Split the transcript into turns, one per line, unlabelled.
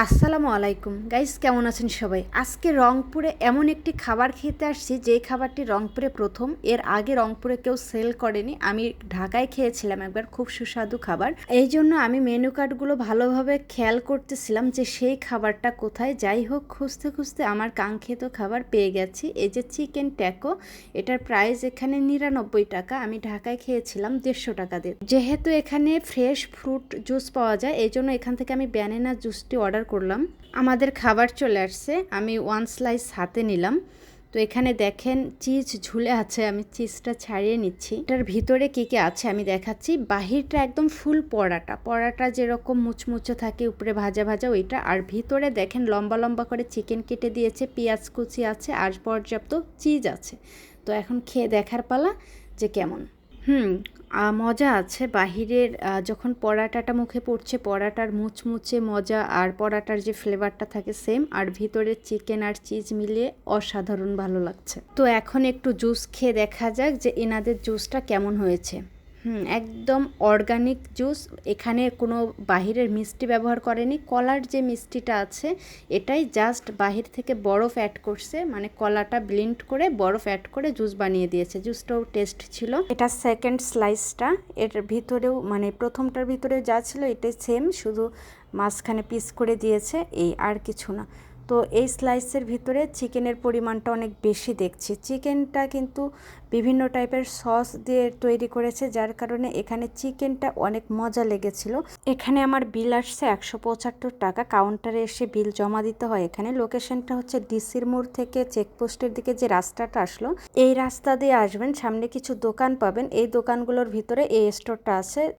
আসসালামু আলাইকুম। গাইস, কেমন আছেন সবাই? আজকে রংপুরে এমন একটি খাবার খেতে আসছি যে খাবারটি রংপুরে প্রথম। এর আগে রংপুরে কেউ সেল করেনি। আমি ঢাকায় খেয়েছিলাম একবার, খুব সুস্বাদু খাবার। এই জন্য আমি মেনু কার্ডগুলো ভালোভাবে খেয়াল করতেছিলাম যে সেই খাবারটা কোথায়। যাই হোক, খুঁজতে খুঁজতে আমার কাঙ্ক্ষিত খাবার পেয়ে গেছি। এই যে চিকেন ট্যাকো, এটার প্রাইস এখানে নিরানব্বই টাকা। আমি ঢাকায় খেয়েছিলাম দেড়শো টাকা দিয়ে। যেহেতু এখানে ফ্রেশ ফ্রুট জুস পাওয়া যায়, এই জন্য এখান থেকে আমি ব্যানানা জুসটি অর্ডার করলাম। আমাদের খাবার চলে আসছে। আমি ওয়ান স্লাইস হাতে নিলাম। তো এখানে দেখেন চিজ ঝুলে আছে। আমি চিজটা ছাড়িয়ে নিচ্ছি। এটার ভিতরে কি কি আছে আমি দেখাচ্ছি। বাহিরটা একদম ফুল পরাটা। পরাটা যেরকম মুচমুচে থাকে, উপরে ভাজা ভাজা ওইটা। আর ভিতরে দেখেন লম্বা লম্বা করে চিকেন কেটে দিয়েছে। পেঁয়াজ কুচি আছে। আর পর্যাপ্ত চিজ আছে। তো এখন খেয়ে দেখার পালা যে কেমন। হুম মজা আছে। বাহিরের যখন পরাটাটা মুখে পড়ছে, পরাটার মুচমুচে মজা আর পরাটার যে ফ্লেভারটা থাকে সেম আর ভিতরে চিকেন আর চিজ মিলিয়ে অসাধারণ ভালো লাগছে। তো এখন একটু জুস খেয়ে দেখা যাক যে এনাদের জুসটা কেমন হয়েছে। হুম, একদম অর্গানিক জুস এখানে কোনো বাহিরের মিষ্টি ব্যবহার করেনি। কলার যে মিষ্টিটা আছে, এটাই জাস্ট বাহির থেকে বরফ অ্যাড করছে মানে কলাটা ব্লিন্ড করে বরফ অ্যাড করে জুস বানিয়ে দিয়েছে। জুসটাও টেস্ট ছিল। এটা সেকেন্ড স্লাইসটা এর ভিতরেও মানে প্রথমটার ভিতরে যা ছিল, এটাই সেম শুধু মাঝখানে পিস করে দিয়েছে, এই আর কিছু না। তো এই স্লাইসের ভিতরে চিকেনের পরিমাণটা অনেক বেশি দেখছি। চিকেনটা কিন্তু বিভিন্ন টাইপের সস দিয়ে তৈরি করেছে, যার কারণে এখানে চিকেনটা অনেক মজা লেগেছিল। এখানে আমার বিল আসছে একশো পঁচাত্তর টাকা কাউন্টারে এসে বিল জমা দিতে হয় এখানে। লোকেশনটা হচ্ছে ডিসির মোড় থেকে চেকপোস্টের দিকে যে রাস্তাটা আসলো, এই রাস্তা দিয়ে আসবেন, সামনে কিছু দোকান পাবেন। এই দোকানগুলোর ভিতরে এই স্টোরটা আছে।